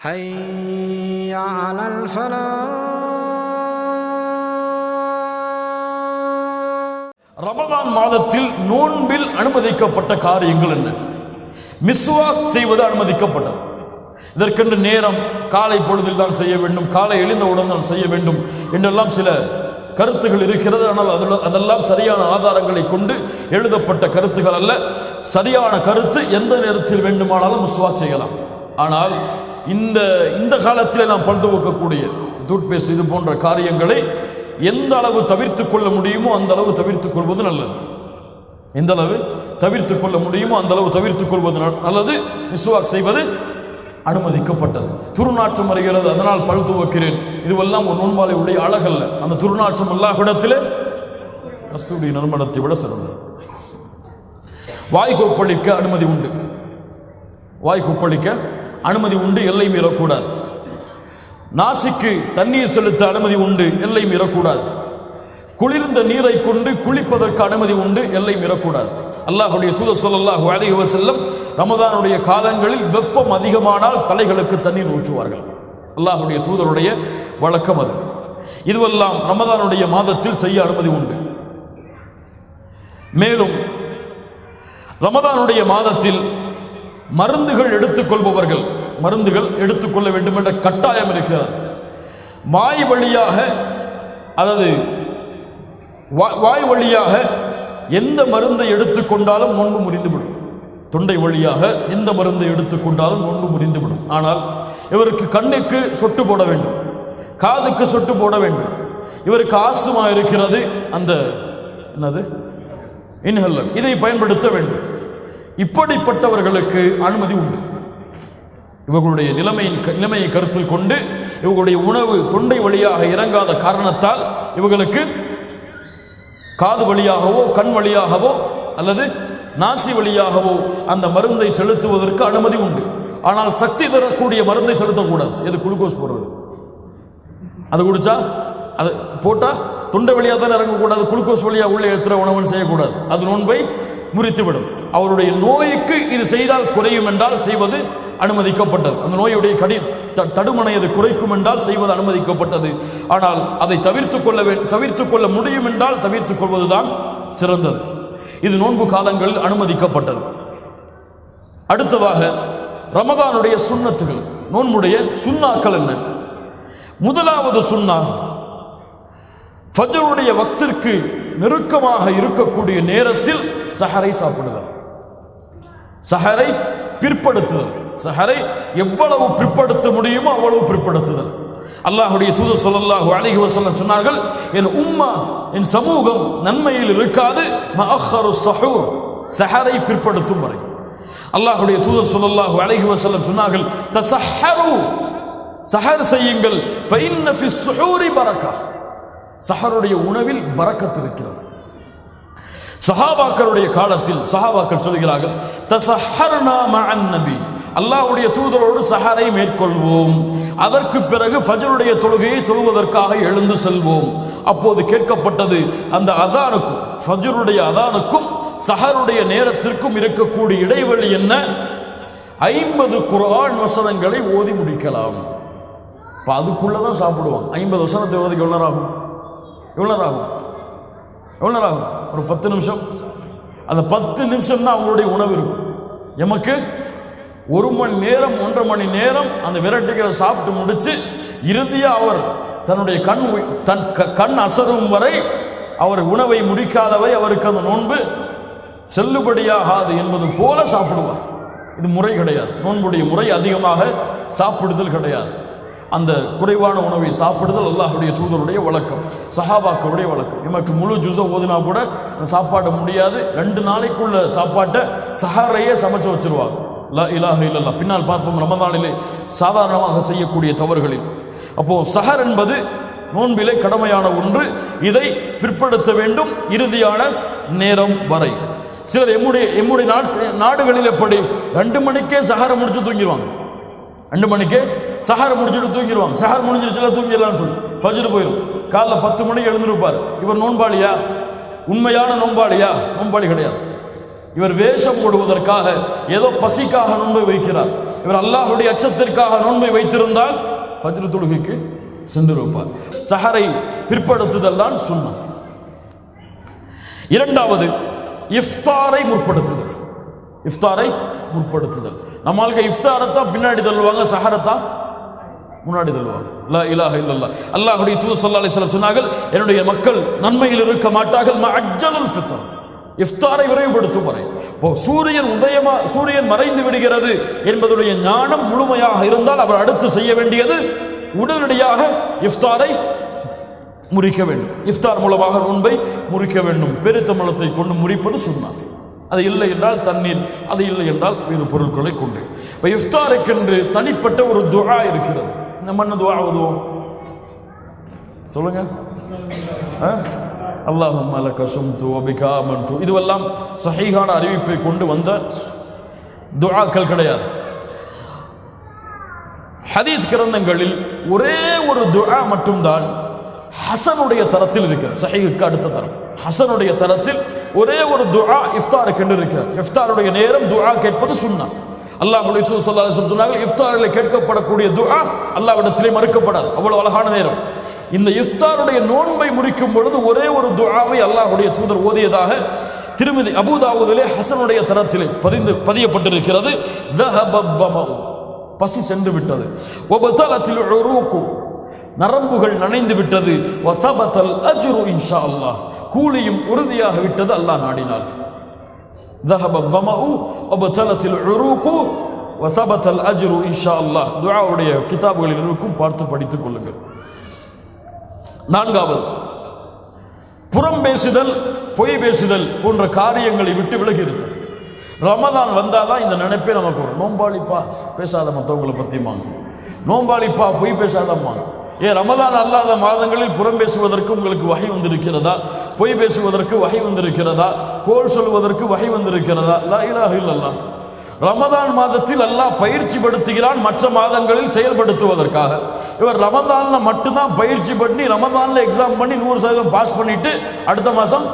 حي على الفلاح ரமதான் மாதத்தில் நோன்பில் அனுமதிக்கப்பட்ட காரியங்கள் என்ன மிஸ்வாக் செய்வது அனுமதிக்கப்பட்டது இதற்கென்று நேரம் காலை பொழுதில் தான் செய்ய வேண்டும் காலை எழுந்தவுடன் தான் செய்ய வேண்டும் என்றெல்லாம் சில கருத்துகள் இருக்கிறது ஆனால் அதில் அதெல்லாம் சரியான ஆதாரங்களை கொண்டு எழுதப்பட்ட கருத்துகள் அல்ல சரியான கருத்து எந்த நேரத்தில் வேண்டுமானாலும் மிஸ்வாக் செய்யலாம் ஆனால் இந்த இந்த காலத்தில் நாம் பண்டு வைக்கக்கூடிய டூத்பேஸ்ட் இது போன்ற காரியங்களை எந்த அளவு தவிர்த்து கொள்ள முடியுமோ அந்த அளவு தவிர்த்துக் கொள்வது நல்லது. எந்த அளவு தவிர்த்து கொள்ள முடியுமோ அந்த அளவு தவிர்த்துக் கொள்வது நல்லது. மிஸ்வாக் செய்வது அனுமதிக்கப்பட்டது. துருநாற்றம் வருகிறது அதனால் பழு துவக்கிறேன் இதுவெல்லாம் ஒரு நோன்பாலை உடைய அழகல்ல. அந்த துர்நாற்றம் அல்லாஹ்விடத்திலே கஸ்தூரி நறுமணத்தை விட சிறந்தது. வாய் கொப்பளிக்க அனுமதி உண்டு. வாய் கொப்பளிக்க அனுமதி உண்டு எல்லை மீறக்கூடாது. நாசிக்கு தண்ணீர் செலுத்த அனுமதி உண்டு எல்லை மீறக்கூடாது. குளிர்ந்த நீரை கொண்டு குளிப்பதற்கு அனுமதி உண்டு எல்லை மீறக்கூடாது. அல்லாஹுடைய சூத சொல்லாஹு அலைஹி செல்லும் ரமதானுடைய காலங்களில் வெப்பம் அதிகமானால் தலைகளுக்கு தண்ணீர் ஊற்றுவார்கள். அல்லாஹுடைய தூதருடைய வழக்கம் அது. இதுவெல்லாம் ரமதானுடைய மாதத்தில் செய்ய அனுமதி உண்டு. மேலும் ரமதானுடைய மாதத்தில் மருந்துகள் எடுத்துக்கொள்பவர்கள் மருந்துகள் எடுத்துக்கொள்ள வேண்டும் என்ற கட்டாயம் இருக்கிறது. வாய் வழியாக அல்லது வா- வாய் வழியாக எந்த மருந்தை எடுத்துக்கொண்டாலும் நோன்பு முறிந்துவிடும். தொண்டை வழியாக எந்த மருந்தை எடுத்துக்கொண்டாலும் நோன்பு முறிந்துவிடும். ஆனால் இவருக்கு கண்ணுக்கு சொட்டு போட வேண்டும் காதுக்கு சொட்டு போட வேண்டும். இவருக்கு ஆஸ்துமா இருக்கிறது அந்த என்னது? இன்ஹெல்லர் இதை பயன்படுத்த வேண்டும். இப்படிப்பட்டவர்களுக்கு அனுமதி உண்டு. இவர்களுடைய நிலைமையின் நிலைமையை கருத்தில் கொண்டு இவர்களுடைய உணவு தொண்டை வழியாக இறங்காத காரணத்தால் இவர்களுக்கு காது வழியாகவோ கண் வழியாகவோ அல்லது நாசி வழியாகவோ அந்த மருந்தை செலுத்துவதற்கு அனுமதி உண்டு. ஆனால் சக்தி தரக்கூடிய மருந்தை செலுத்தக்கூடாது. எது குளுக்கோஸ் போடுறது? அது குடிச்சா? அது போட்டா? தொண்டை வழியாக தான் இறங்கக்கூடாது குளுக்கோஸ் வழியாக உள்ளே ஏற்றுற உணவுன்னு செய்யக்கூடாது. அது நோன்பை முறித்துவிடும். அவருடைய நோய்க்கு இது செய்தால் குறையும் என்றால் செய்வது அனுமதிக்கப்பட்டது. அந்த நோயுடைய கடி த- தடுமனை அது குறைக்கும் என்றால் செய்வது அனுமதிக்கப்பட்டது. ஆனால் அதை தவிர்த்துக் கொள்ள வே தவிர்த்துக் கொள்ள முடியும் என்றால் தவிர்த்துக் கொள்வதுதான் சிறந்தது. இது நோன்பு காலங்களில் அனுமதிக்கப்பட்டது. அடுத்ததாக ரமதானுடைய சுண்ணத்துகள். நோன்புடைய சுண்ணாக்கள் என்ன? முதலாவது சுண்ணா ஃபஜருடைய வக்திற்கு நெருக்கமாக இருக்கக்கூடிய நேரத்தில் சஹரை சாப்பிடுதல். சஹரை பிற்படுத்துதல். சஹரை எவ்வளவு பிற்படுத்த முடியுமோ அவ்வளவு பிற்படுத்துதல். அல்லாஹுடைய தூதர் சொல்லல்லாஹு அழகி வசல்லம் சொன்னார்கள் என் உம்மா என் சமூகம் நன்மையில் இருக்காது. சஹரை பிற்படுத்தும் வரை. அல்லாஹுடைய தூதர் சொல்லல்லாஹு அழகி வசல்லம் சொன்னார்கள் தசஹரு சஹர் செய்யுங்கள். பரக்கா. சஹருடைய உணவில் பறக்கத்து இருக்கிறது சஹாபாக்களுடைய காலத்தில் சஹாபாக்கள் சொல்கிறார்கள் தசஹர்னா மஅன் நபி. அல்லாஹ்வுடைய தூதரோடு சஹாரை மேற்கொள்வோம். அதற்கு பிறகு ஃபஜருடைய தொழுகையை தொழுவதற்காக எழுந்து செல்வோம். அப்போது கேட்கப்பட்டது அந்த அதானுக்கும் ஃபஜருடைய அதானுக்கும் சஹருடைய நேரத்திற்கும் இருக்கக்கூடிய இடைவெளி என்ன? ஐம்பது குரான் வசனங்களை ஓதி முடிக்கலாம். இப்போ அதுக்குள்ளே தான் சாப்பிடுவான் ஐம்பது வசனத்தை ஓதிக்கு எவ்வளோ ஆகும் எவ்வளோ நேரம் ஆகும் எவ்வளோ நேரம் ஆகும் ஒரு பத்து நிமிஷம். அந்த பத்து நிமிஷம் தான் அவங்களுடைய உணவு இருக்கும். எமக்கு ஒரு மணி நேரம் ஒன்றரை மணி நேரம் அந்த விரட்டுகளை சாப்பிட்டு முடித்து இறுதியாக அவர் தன்னுடைய கண் தன் க- கண் அசரும் வரை அவர் உணவை முடிக்காதவை அவருக்கு அந்த நோன்பு செல்லுபடியாகாது என்பது போல சாப்பிடுவார். இது முறை கிடையாது. நோன்புடைய முறை அதிகமாக சாப்பிடுதல் கிடையாது. அந்த குறைவான உணவை சாப்பிடுதல் அல்லாஹுடைய தூதருடைய வழக்கம் சஹாபாக்களுடைய வழக்கம். எமக்கு முழு ஜூஸை ஓதுனா கூட அந்த சாப்பாடு முடியாது. ரெண்டு நாளைக்குள்ள சாப்பாட்டை சஹாரையே சமைச்சு வச்சிருவாங்க. லா இலாஹ இல்லல்லா. பின்னால் பார்ப்போம் ரமதானிலே சாதாரணமாக செய்யக்கூடிய தவறுகளில். அப்போ சஹர் என்பது நோன்பிலே கடமையான ஒன்று. இதை பிற்படுத்த வேண்டும் இறுதியான நேரம் வரை. சிலர் எம்முடைய எம்முடைய நாடுகளில் எப்படி? ரெண்டு மணிக்கே சஹாரை முடிச்சு தூங்கிடுவாங்க ரெண்டு மணிக்கே சஹார் முடிச்சுட்டு தூங்கிடுவாங்க சஹார் முடிஞ்சிருச்சுல தூங்கிடலாம்னு சொல்லி. ஃபஜ்ரு போயிடும் காலைல பத்து மணிக்கு எழுந்திருப்பார். இவர் நோன்பாளியா? உண்மையான நோன்பாளியா? நோன்பாளி கிடையாது. இவர் வேஷம் போடுவதற்காக ஏதோ பசிக்காக நோன்பை வைக்கிறார். இவர் அல்லாஹ்வுடைய அச்சத்திற்காக நோன்பை வைத்திருந்தால் ஃபஜ்ரு தொழுகைக்கு சென்றிருப்பார். சஹரை பிற்படுத்துதல் தான் சுண்ணம் இரண்டாவது இஃப்தாரை முற்படுத்துதல். இஃப்தாரை முற்படுத்துதல். நம்மளுக்கு இஃப்தாரை இஃப்தாரத்தான் பின்னாடி தள்ளுவாங்க சஹரத்தான் முன்னாடி தள்ளுவாங்க லா இலாஹ இல்லல்லா அல்லாஹுடைய தூ ஸல்லல்லாஹு அலைஹி சொன்னார்கள் என்னுடைய மக்கள் நன்மையில் இருக்க மாட்டார்கள். மஅஜ்ஜலுல் ஃபித்தர் இஃப்தாரை விரைவுபடுத்தும் வரை. இப்போ சூரியன் உதயமா சூரியன் மறைந்து விடுகிறது என்பதுடைய ஞானம் முழுமையாக இருந்தால் அவர் அடுத்து செய்ய வேண்டியது உடனடியாக இஃப்தாரை முறிக்க வேண்டும். இஃப்தார் மூலமாக நோன்பை முறிக்க வேண்டும். பெருத்தமிழத்தை கொண்டு முறிப்பது சொன்னார் அது இல்லை என்றால் தண்ணீர் அது இல்லை என்றால் வேறு பொருட்களை கொண்டு. இப்போ இஃப்தாருக்கென்று தனிப்பட்ட ஒரு துகா இருக்கிறது. நம்ம என்ன துவா ஓதுவோம்? சொல்லுங்க. அல்லாஹும் அல சும்து அபிகா மன்து இதுவெல்லாம் சஹீஹான அறிவிப்பை கொண்டு வந்த துவாக்கள் கிடையாது. ஹதீத் கிரந்தங்களில் ஒரே ஒரு துஆ மட்டும்தான் ஹசனுடைய தரத்தில் இருக்கிறது. சஹீஹுக்கு அடுத்த தரம். ஹசனுடைய தரத்தில் ஒரே ஒரு துஆ இஃப்தாருக்கு என்று இருக்கிறது. இஃப்தாருடைய நேரம் துஆ கேட்பது சுண்ணா. அல்லாஹ் முடிச்சு சொல்லாசம் சொன்னாங்க இஃப்தாரில் கேட்கப்படக்கூடிய துஆ அல்லாவிடத்திலே மறுக்கப்படாது. அவ்வளோ அழகான நேரம். இந்த இஃப்தாருடைய நோன்பை முறிக்கும் பொழுது ஒரே ஒரு துஆவை அல்லாஹுடைய தூதர் ஓதியதாக திருமதி அபுதாவுதிலே ஹசனுடைய தரத்திலே பதிந்து பதியப்பட்டிருக்கிறது. பசி சென்று விட்டது. ஒபத்தலத்தில் ஒருவுக்கும் நரம்புகள் நனைந்து விட்டது. வசபத்தல் அஜ்ரு இன்ஷா அல்லாஹ். கூலியும் உறுதியாக விட்டது அல்லாஹ் நாடினாள் ذهب الظمأ وبطلت العروق وثبت الأجر إن شاء الله துஆவுடைய கிதாபுகளில் இருக்கும் பார்த்து படித்துக் கொள்ளுங்கள் நான்காவது புறம் பேசுதல் பொய் பேசுதல் போன்ற காரியங்களை விட்டு விலகி இருத்தல் ரமதான் வந்தாதான் இந்த நினைப்பே நமக்கு வரும் நோம்பாளிப்பா பேசாத மற்றவங்களை பற்றியுமாங்க நோம்பாளிப்பா பொய் பேசாதம்மாங்க ஏன் ரமதான் அல்லாத மாதங்களில் புறம் பேசுவதற்கு உங்களுக்கு வகை வந்திருக்கிறதா? பொய் பேசுவதற்கு வகை வந்திருக்கிறதா? கோல் சொல்வதற்கு வகை வந்திருக்கிறதா? லா இலாக இல்லல்லா ரமதான் மாதத்தில் அல்லாஹ் பயிற்சி படுத்துகிறான் மற்ற மாதங்களில் செயல்படுத்துவதற்காக. இவர் ரமதானில் மட்டும்தான் பயிற்சி பண்ணி ரமதானில் எக்ஸாம் பண்ணி நூறு சதவீதம் பாஸ் பண்ணிட்டு அடுத்த மாதம்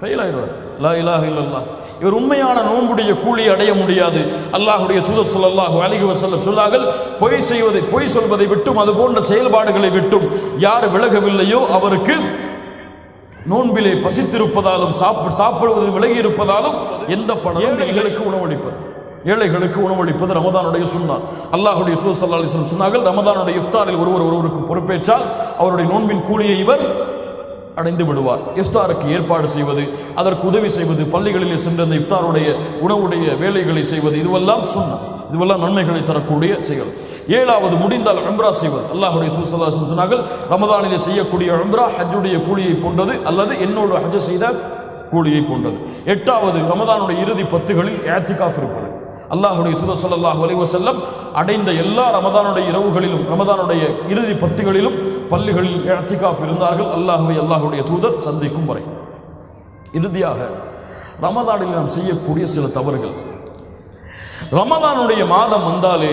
ஃபெயில் ஆயிடுவார். லா இலாஹ இல்லல்லாஹ். இவர் உண்மையான நோன்புடைய கூலியை அடைய முடியாது. அல்லாஹ்வுடைய தூதர் ஸல்லல்லாஹு அலைஹி வஸல்லம் சொன்னார்கள் பொய் செய்வதை பொய் சொல்வதை விட்டும் அது போன்ற செயல்பாடுகளை விட்டும் யார் விலகவில்லையோ அவருக்கு நோன்பிலே பசித்திருப்பதாலும் சாப்பிட சாப்பிடுவது விலகி இருப்பதாலும் எந்த பணம் ஏழைகளுக்கு உணவளிப்பது. ஏழைகளுக்கு உணவளிப்பது ரமதானுடைய சுன்னா. அல்லாஹுடைய தூதர் ஸல்லல்லாஹு அலைஹி வஸல்லம் சொன்னார்கள் ரமதானுடைய இஃப்தாரில் ஒருவர் ஒருவருக்கு பொறுப்பேற்றால் அவருடைய நோன்பின் கூலியை இவர் அடைந்து விடுவார். இஃப்தாருக்கு ஏற்பாடு செய்வது அதற்கு உதவி செய்வது பள்ளிகளிலே சென்று அந்த இஃப்தாருடைய உணவுடைய வேலைகளை செய்வது இதுவெல்லாம் சுன்னா இதுவெல்லாம் நன்மைகளை தரக்கூடிய செயல். ஏழாவது முடிந்தால் அம்ரா செய்வது. அல்லாஹுடைய தூசல்லாசம் சொன்னார்கள் ரமதானிலே செய்யக்கூடிய அம்ரா ஹஜ்ஜுடைய கூலியை போன்றது அல்லது என்னோடு ஹஜ் செய்த கூலியை போன்றது. எட்டாவது ரமதானுடைய இறுதி பத்துகளில் ஏத்திகாஃப் இருப்பது. அல்லாஹுடைய தூதர் ஸல்லல்லாஹு அலைஹி அடைந்த எல்லா ரமதானுடைய இரவுகளிலும் ரமதானுடைய இறுதி பத்துகளிலும் பள்ளிகளில் ஏத்திகாஃப் இருந்தார்கள். அல்லாஹுவை அல்லாஹுடைய தூதர் சந்திக்கும் வரை. இறுதியாக ரமதானில் நாம் செய்யக்கூடிய சில தவறுகள். ரமதானுடைய மாதம் வந்தாலே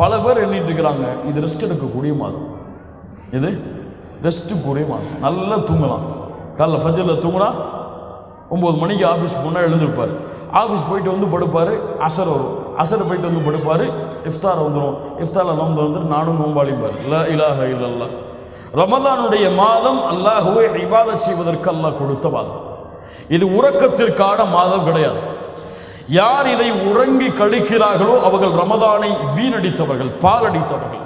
பல பேர் எண்ணிட்டு இருக்கிறாங்க இது ரெஸ்ட் எடுக்கக்கூடிய மாதம். இது ரெஸ்ட் கூடிய மாதம். நல்லா தூங்கலாம். காலைல ஃபஜரில் தூங்கினா ஒம்பது மணிக்கு ஆஃபீஸ் போனால் எழுந்திருப்பார். ஆஃபீஸ் போயிட்டு வந்து படுப்பார் அசர் வரும். அசர் போயிட்டு வந்து படுப்பார் இஃப்தார் வந்துடும் இஃப்தாரில் நோன்பு வந்துட்டு நானும் நோம்பாளிப்பார் இல்ல இலாக இல்லல்லா ரமதானுடைய மாதம் அல்லாஹுவை இபாதத் செய்வதற்கு அல்லாஹ் கொடுத்த மாதம். இது உறக்கத்திற்கான மாதம் கிடையாது. யார் இதை உறங்கி கழிக்கிறார்களோ அவர்கள் ரமதானை வீணடித்தவர்கள் பாலடித்தவர்கள்.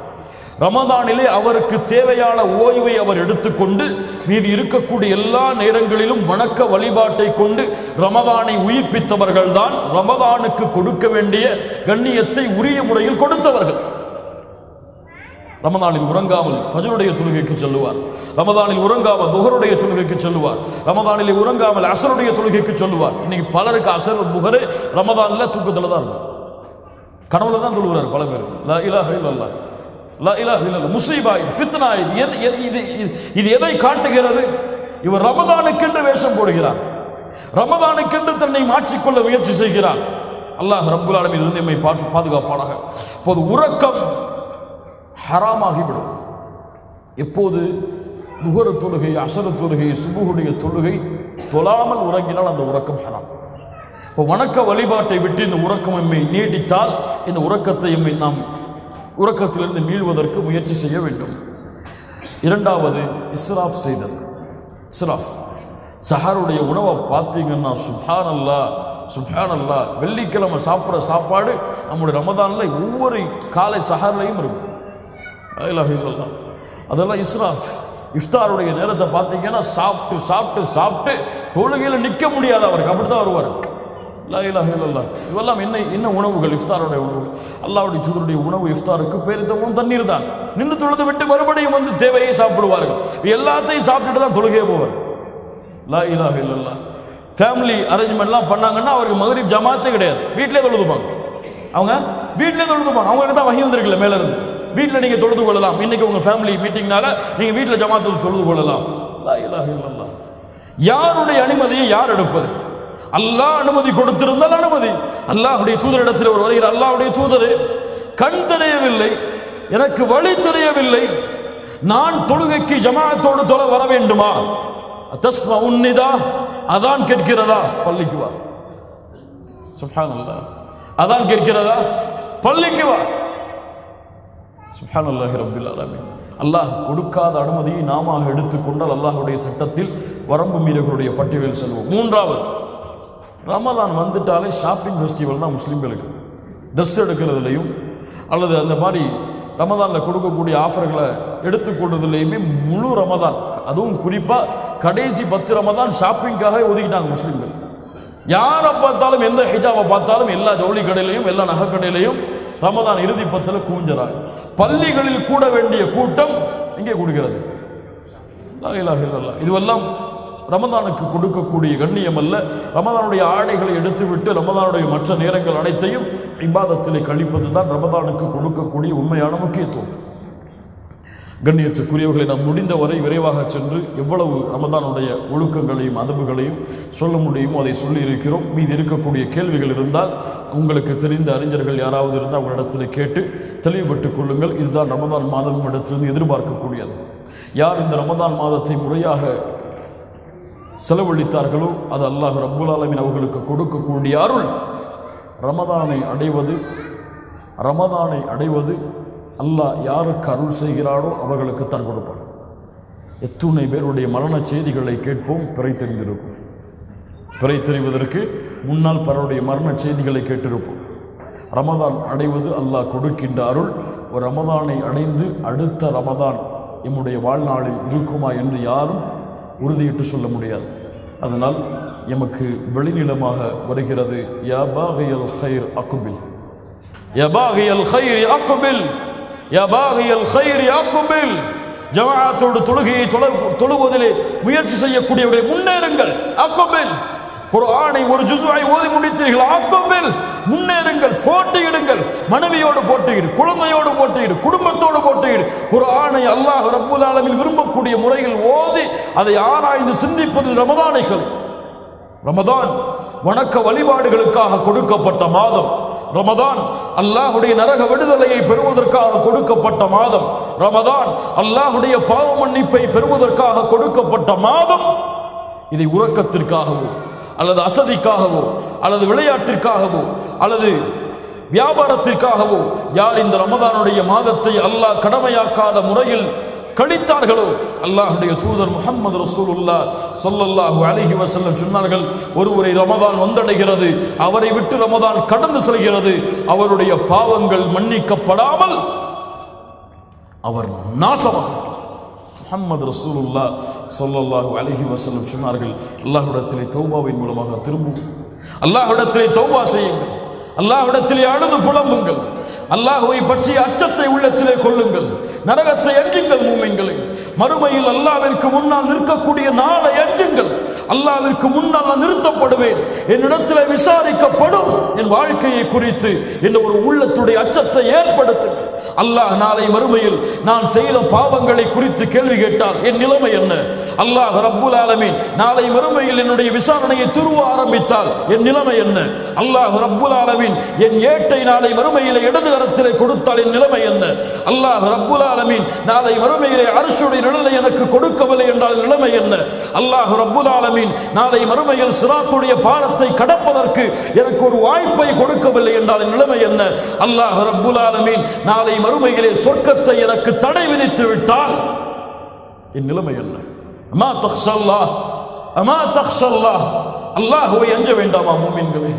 ரமதானிலே அவருக்கு தேவையான ஓய்வை அவர் எடுத்துக்கொண்டு மீதி இருக்கக்கூடிய எல்லா நேரங்களிலும் வணக்க வழிபாட்டை கொண்டு ரமதானை உயிர்ப்பித்தவர்கள் தான் ரமதானுக்கு கொடுக்க வேண்டிய கண்ணியத்தை உரிய முறையில் கொடுத்தவர்கள். ரமதானில் உறங்காமல் ஃபஜருடைய தொழுகைக்கு செல்லுவார். ரமதானில் உறங்காமல் புகருடைய தொழுகைக்கு செல்லுவார். ரமதானில் உறங்காமல் அசருடைய தொழுகைக்கு சொல்லுவார். இன்னைக்கு பலருக்கு அசர் புகரு ரமதானில் தூக்கத்தில் தான் இருக்கும். கனவுல தான் தொழுகிறார் பல பேர். லா இலாஹ இது ஃபித்னா எது எது இது இது- இது எதை காட்டுகிறது? இவர் ரமதானுக்கென்று வேஷம் போடுகிறார். ரமதானுக்கென்று தன்னை மாற்றிக்கொள்ள முயற்சி செய்கிறார். அல்லாஹ் ரப்புல் ஆலமீன் இருந்து எம்மை பாற்று பாதுகாப்பானாக. இப்போது உறக்கம் ஹராமாகிவிடும். எப்போது? நுகர தொழுகை அசர தொழுகை சுபுகுடைய தொழுகை தொழாமல் உறங்கினால் அந்த உறக்கம் ஹராம். இப்போ வணக்க வழிபாட்டை விட்டு இந்த உறக்கம் எம்மை நீடித்தால் இந்த உறக்கத்தை எம்மை நாம் உறக்கத்திலிருந்து மீள்வதற்கு முயற்சி செய்ய வேண்டும். இரண்டாவது இஸ்ராஃப் செய்தது இஸ்ராஃப். சஹாருடைய உணவை பார்த்தீங்கன்னா சுபான் அல்லா சுபான் அல்லா வெள்ளிக்கிழமை சாப்பிட்ற சாப்பாடு நம்முடைய ரமதானில் ஒவ்வொரு காலை சஹார்லையும் இருக்கும். அதெல்லாம் அதெல்லாம் இஸ்ராஃப். இஃப்தாருடைய நேரத்தை பார்த்தீங்கன்னா சாப்பிட்டு சாப்பிட்டு சாப்பிட்டு தொழுகையில் நிற்க முடியாது. அவருக்கு அப்படி தான் வருவார். லா இலாஹ இல்லல்லாஹ். இதெல்லாம் என்ன என்ன உணவுகள்? இஃப்தாருடைய உணவுகள் அல்லாவுடைய தூதருடைய உணவு இஃப்தாருக்கு பேரித்தவும் தண்ணீர் தான். நின்று தொழுது விட்டு மறுபடியும் வந்து தேவையை சாப்பிடுவார்கள். எல்லாத்தையும் சாப்பிட்டுட்டு தான் தொழுகையே போவார். லா இலா இல்லல்லாஹ். ஃபேமிலி அரேஞ்ச்மெண்ட்லாம் பண்ணாங்கன்னா அவருக்கு மகரிப் ஜமாத்தே கிடையாது. வீட்டிலே தொழுதுப்பாங்க. அவங்க வீட்டிலே தொழுதுப்பாங்க. அவங்களுக்கு தான் வகி வந்திருக்குல்ல மேலேருந்து. வீட்டில் நீங்கள் தொழுது கொள்ளலாம். இன்னைக்கு உங்கள் ஃபேமிலி மீட்டிங்னால நீங்கள் வீட்டில் ஜமாத்து தொழுது கொள்ளலாம். லா இலா இல்லல்லாஹ். யாருடைய அனுமதியை யார் எடுப்பது? அல்லாஹ் அனுமதி கொடுத்திருந்தால் அனுமதி. அல்லாஹ்வுடைய தூதரிடத்தில் ஒரு வருகிற அல்லாஹுடைய தூதர் கண் தெரியவில்லை எனக்கு வழி தெரியவில்லை. நான் தொழுகைக்கு ஜமாத்தோடு தொலை வர வேண்டுமா? தஸ்மா உன்னிதா? அதான் கேட்கிறதா? பள்ளிக்கு வா. சுப்ஹானல்லாஹ். அதான் கேட்கிறதா? பள்ளிக்கு வா. சுப்ஹானல்லாஹி ரப்பில் ஆலமீன். அல்லாஹ் கொடுக்காத அனுமதியை நாம எடுத்துக்கொண்டால் அல்லாஹுடைய சட்டத்தில் வரம்பு மீறர்களுடைய பட்டியலில் செல்வோம். மூன்றாவது ரமதான் வந்துட்டாலே ஷாப்பிங் ஃபெஸ்டிவல் தான் முஸ்லீம்களுக்கு. ட்ரெஸ் எடுக்கிறதுலையும் அல்லது அந்த மாதிரி ரமதானில் கொடுக்கக்கூடிய ஆஃபர்களை எடுத்துக்கொள்வதுலேயுமே முழு ரமதான் அதுவும் குறிப்பாக கடைசி பத்து ரமதான் ஷாப்பிங்காக ஒதுக்கிட்டாங்க முஸ்லீம்கள். யாரை பார்த்தாலும் எந்த ஹிஜாவை பார்த்தாலும் எல்லா ஜவுளி கடையிலையும் எல்லா நகை கடையிலையும் ரமதான் இறுதி பத்தில் கூஞ்சறாங்க. பள்ளிகளில் கூட வேண்டிய கூட்டம் இங்கே கொடுக்கிறது. இதுவெல்லாம் ரமதானுக்கு கொடுக்கக்கூடிய கண்ணியம் அல்ல ரமதானுடைய ஆடைகளை எடுத்துவிட்டு ரமதானுடைய மற்ற நேரங்கள் அனைத்தையும் இபாதத்திலே கழிப்பது தான் ரமதானுக்கு கொடுக்கக்கூடிய உண்மையான முக்கியத்துவம். கண்ணியத்துக்குரியவர்களை நாம் முடிந்தவரை விரைவாக சென்று எவ்வளவு ரமதானுடைய ஒழுக்கங்களையும் அதபுகளையும் சொல்ல முடியுமோ அதை சொல்லி இருக்கிறோம் மீது இருக்கக்கூடிய கேள்விகள் இருந்தால் உங்களுக்கு தெரிந்த அறிஞர்கள் யாராவது இருந்தால் அவங்களிடத்தில் கேட்டு தெளிவுபட்டுக் கொள்ளுங்கள். இதுதான் ரமதான் மாதம் இடத்திலிருந்து எதிர்பார்க்கக்கூடியது. யார் இந்த ரமதான் மாதத்தை முறையாக செலவழித்தார்களோ அது அல்லாஹ் ரப்புல் ஆலமின் அவர்களுக்கு கொடுக்கக்கூடிய அருள். ரமதானை அடைவது ரமதானை அடைவது அல்லாஹ் யாருக்கு அருள் செய்கிறாரோ அவர்களுக்கு தான் கொடுப்பார். எத்துணை பேருடைய மரண செய்திகளை கேட்போம் பிறை தெரிந்திருக்கும் பிறை தெரிவதற்கு முன்னால் பலருடைய மரண செய்திகளை கேட்டிருப்போம். ரமதான் அடைவது அல்லாஹ் கொடுக்கின்ற அருள். ஒரு ரமதானை அடைந்து அடுத்த ரமதான் எம்முடைய வாழ்நாளில் இருக்குமா என்று யாரும் உறுதியிட்டு சொல்ல முடியாது. அதனால் எமக்கு வெளிநிலமாக வருகிறது யா ஹைர் அக்குபில். யா ஹைர் அக்குபில். யா ஹைர் அக்குபில். ஜமாத்தோடு தொழுகையை தொழுவதிலே முயற்சி செய்யக்கூடியவர்களை முன்னேறுங்கள். அக்குபில். குரானை ஒரு ஜுசுவை ஓதி முடித்தீர்கள். ஆக்கம்பில் முன்னேறுங்கள் போட்டியிடுங்கள். மனைவியோடு போட்டியிடு குழந்தையோடு போட்டியிடு குடும்பத்தோடு போட்டியிடு. குரானை அல்லாஹ் ரப்புல் அளவில் விரும்பக்கூடிய முறையில் ஓதி அதை ஆராய்ந்து சிந்திப்பதில் ரமதானைகள் ரமதான் வணக்க வழிபாடுகளுக்காக கொடுக்கப்பட்ட மாதம். ரமதான் அல்லாஹுடைய நரக விடுதலையை பெறுவதற்காக கொடுக்கப்பட்ட மாதம். ரமதான் அல்லாஹுடைய பாவ மன்னிப்பை பெறுவதற்காக கொடுக்கப்பட்ட மாதம். இதை உறக்கத்திற்காகவும் அல்லது அசதிக்காகவோ அல்லது விளையாட்டிற்காகவோ அல்லது வியாபாரத்திற்காகவோ யார் இந்த ரமதானுடைய மாதத்தை அல்லாஹ் கடமையாக்காத முறையில் கழித்தார்களோ அல்லாஹுடைய தூதர் முகமது ரசூலுல்லா சொல்லல்லாஹு அலைஹி வசல்லம் சொன்னார்கள் ஒருவரை ரமதான் வந்தடைகிறது அவரை விட்டு ரமதான் கடந்து செல்கிறது அவருடைய பாவங்கள் மன்னிக்கப்படாமல் அவர் நாசமாகும். முஹம்மது ரசூலுல்லா சொல்லல்லாஹு அலஹி வசல்லம் சொன்னார்கள் அல்லாஹுடத்திலே தௌபாவின் மூலமாக திரும்பும். அல்லாஹுடத்திலே தௌபா செய்யுங்கள். அல்லாஹுடத்திலே அழுது புலம்புங்கள். அல்லாஹுவை பற்றிய அச்சத்தை உள்ளத்திலே கொள்ளுங்கள். நரகத்தை அஞ்சுங்கள் மூமெங்களை மறுமையில் அல்லாவிற்கு முன்னால் நிற்கக்கூடிய நாளை அஞ்சுங்கள் அல்லாவிற்கு முன்னால் நான் நிறுத்தப்படுவேன். என்னிடத்தில் விசாரிக்கப்படும். என் வாழ்க்கையை குறித்து என்ன ஒரு உள்ளத்துடைய அச்சத்தை ஏற்படுத்துங்கள். அல்லாஹ் நாளை மறுமையில் நான் செய்த பாவங்களை குறித்து கேள்வி கேட்டால் என் நிலைமை என்ன? அல்லாஹ் ரப்புல் ஆலமீன் நாளை மறுமையில் என்னுடைய விசாரணையை துருவ ஆரம்பித்தால் என் நிலைமை என்ன? அல்லாஹ் ரப்புல் ஆலமீன் என் ஏட்டை நாளை மறுமையில் இடது கரத்திலே கொடுத்தால் என் நிலைமை என்ன? அல்லாஹ் ரப்புல் ஆலமீன் நாளை மறுமையிலே அரசுடைய நிழலை எனக்கு கொடுக்கவில்லை என்றால் நிலைமை என்ன? அல்லாஹ் ரப்புல் ஆலமீன் நாளை மறுமையில் சிராத்துடைய பாலத்தை கடப்பதற்கு எனக்கு ஒரு வாய்ப்பை கொடுக்கவில்லை என்றால் நிலைமை என்ன? அல்லாஹ் ரப்புல் ஆலமீன் நாளை மறுமையிலே சொர்க்கத்தை எனக்கு தடை விதித்து விட்டால் என் நிலைமை என்ன? அம்மா தஹ்சல்லா அம்மா தஹ்சல்லா. அல்லாஹுவை அஞ்ச வேண்டாமா மூமின்களே?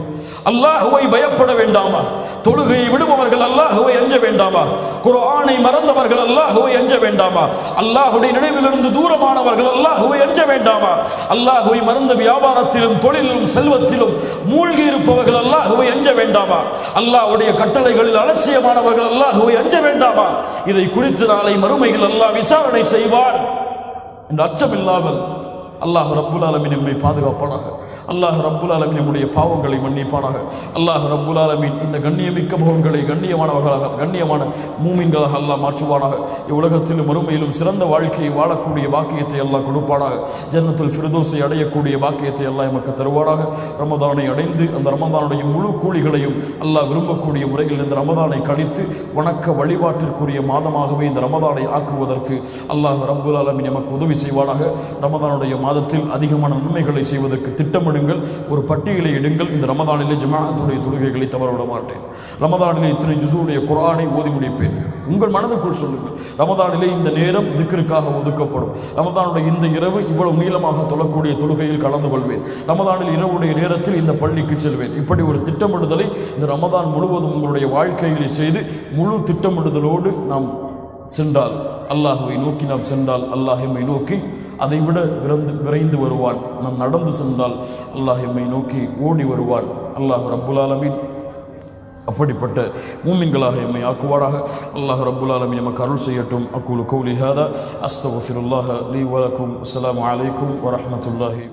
அல்லாஹுவை பயப்பட வேண்டாமா? தொழுகையை விடுபவர்கள் அல்லாஹுவை அஞ்ச வேண்டாமா? குரானை மறந்தவர்கள் அல்லாஹுவை அஞ்ச வேண்டாமா? அல்லாஹுடைய நினைவிலிருந்து தூரமானவர்கள் அல்லாஹுவை அஞ்ச வேண்டாமா? அல்லாஹுவை மறந்த வியாபாரத்திலும் தொழிலிலும் செல்வத்திலும் மூழ்கி இருப்பவர்கள் அல்லாஹுவை அஞ்ச வேண்டாமா? அல்லாஹுடைய கட்டளைகளில் அலட்சியமானவர்கள் அல்லாஹுவை அஞ்ச வேண்டாமா? இதை குறித்து நாளை மறுமையில் அல்லாஹ் விசாரணை செய்வான். என்ற அச்சம் இல்லாமல் அல்லாஹ் ரப்புல் ஆலமீன் நம்மை பாதுகாப்பானாக. அல்லாஹ் ரப்புல் ஆலமீன் நம்முடைய பாவங்களை மன்னிப்பானாக. அல்லாஹ் ரப்புல் ஆலமின் இந்த கண்ணியமிக்க முகங்களை கண்ணியமானவர்களாக கண்ணியமான மூமின்களாக அல்லாஹ் மாற்றுவானாக. இவ்வுலகத்திலும் மறுமையிலும் சிறந்த வாழ்க்கையை வாழக்கூடிய வாக்கியத்தை எல்லாம் கொடுப்பானாக. ஜன்னத்தில் ஃபிரதோசை அடையக்கூடிய வாக்கியத்தை எல்லாம் எமக்கு தருவானாக. ரமதானை அடைந்து அந்த ரமதானுடைய முழு கூலிகளையும் அல்லாஹ் விரும்பக்கூடிய முறையில் இந்த ரமதானை கழித்து வணக்க வழிபாட்டிற்குரிய மாதமாகவே இந்த ரமதானை ஆக்குவதற்கு அல்லாஹ் ரப்புல் ஆலமின் எமக்கு உதவி செய்வானாக. ரமதானுடைய மாதத்தில் அதிகமான நன்மைகளை செய்வதற்கு திட்டமிடுங்கள் ஒரு பட்டியலை எடுங்கள். இந்த ரமதானிலே ஜமாத்துடைய தொழுகைகளை தவறவிட மாட்டேன். ரமதானிலே இத்தனை ஜிசுடைய குரானை ஓதி முடிப்பேன். உங்கள் மனதுக்குள் சொல்லுங்கள் ரமதானிலே இந்த நேரம் திக்கிற்காக ஒதுக்கப்படும். ரமதானுடைய இந்த இரவு இவ்வளவு நீளமாக தொழக்கூடிய தொழுகையில் கலந்து கொள்வேன். ரமதானில் இரவுடைய நேரத்தில் இந்த பள்ளிக்கு செல்வேன். இப்படி ஒரு திட்டமிடுதலை இந்த ரமதான் முழுவதும் உங்களுடைய வாழ்க்கைகளை செய்து முழு திட்டமிடுதலோடு நாம் சென்றால் அல்லாஹுவை நோக்கி நாம் சென்றால் அல்லாஹ் நோக்கி அதைவிட விரைந்து விரைந்து வருவான். நாம் நடந்து சென்றால் அல்லாஹ் எம்மை நோக்கி ஓடி வருவான். அல்லாஹ் ரப்புல் ஆலமீன். அப்படிப்பட்ட மூமின்களாக எம்மை ஆக்குவாராக. அல்லாஹ் ரப்புல் ஆலமீன் எமக்கு அருள் செய்யட்டும். அக்கூலு கௌலி ஹாதா. அஸ்தகுஃபிருல்லாஹ லீ வலக்கும். அஸ்லாம் அலைக்கும் வரமத்துல்லாஹி